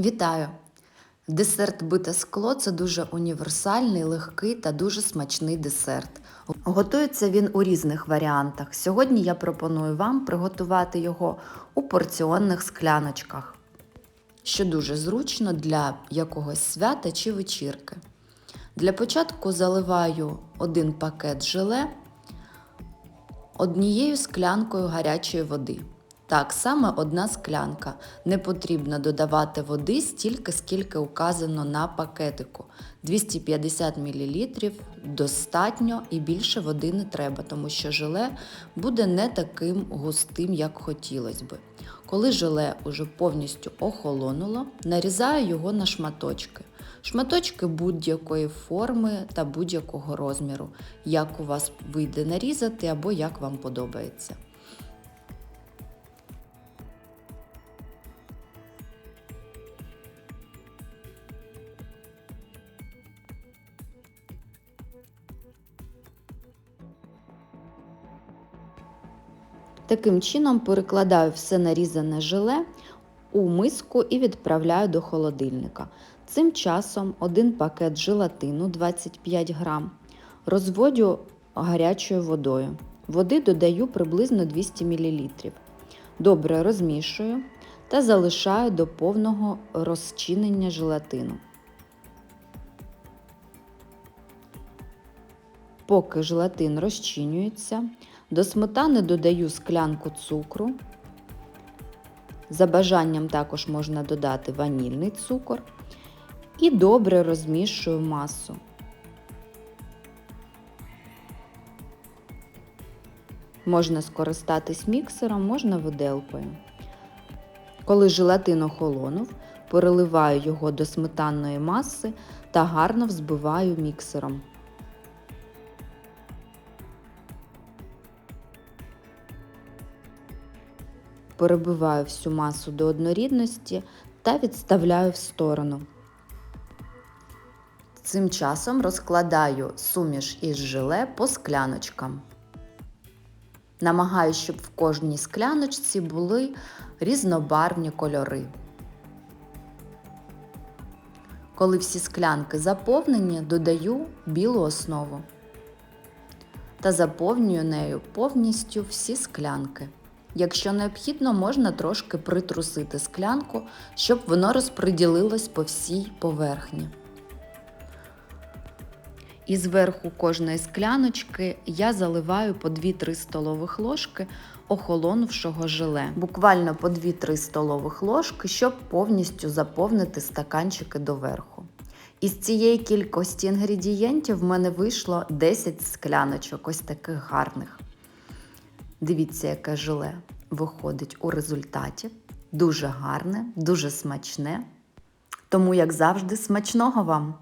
Вітаю! Десерт бите скло це дуже універсальний, легкий та дуже смачний десерт. Готується він у різних варіантах. Сьогодні я пропоную вам приготувати його у порціонних скляночках, що дуже зручно для якогось свята чи вечірки. Для початку заливаю один пакет желе однією склянкою гарячої води. Так, саме одна склянка. Не потрібно додавати води стільки, скільки указано на пакетику. 250 мл достатньо і більше води не треба, тому що желе буде не таким густим, як хотілося би. Коли желе уже повністю охолонуло, нарізаю його на шматочки. Шматочки будь-якої форми та будь-якого розміру, як у вас вийде нарізати або як вам подобається. Таким чином перекладаю все нарізане желе у миску і відправляю до холодильника. Цим часом один пакет желатину 25 грам розводю гарячою водою. Води додаю приблизно 200 мл. Добре розмішую та залишаю до повного розчинення желатину. Поки желатин розчинюється, до сметани додаю склянку цукру. За бажанням також можна додати ванільний цукор і добре розмішую масу. Можна скористатись міксером, можна виделкою. Коли желатин охолонув, переливаю його до сметанної маси та гарно взбиваю міксером. Перебиваю всю масу до однорідності та відставляю в сторону. Цим часом розкладаю суміш із желе по скляночкам. Намагаюся, щоб в кожній скляночці були різнобарвні кольори. Коли всі склянки заповнені, додаю білу основу та заповнюю нею повністю всі склянки. Якщо необхідно, можна трошки притрусити склянку, щоб воно розподілилось по всій поверхні. І зверху кожної скляночки я заливаю по 2-3 столових ложки охолонувшого желе. Буквально по 2-3 столових ложки, щоб повністю заповнити стаканчики доверху. Із цієї кількості інгредієнтів в мене вийшло 10 скляночок, ось таких гарних. Дивіться, яке желе виходить у результаті. Дуже гарне, дуже смачне. Тому, як завжди, смачного вам!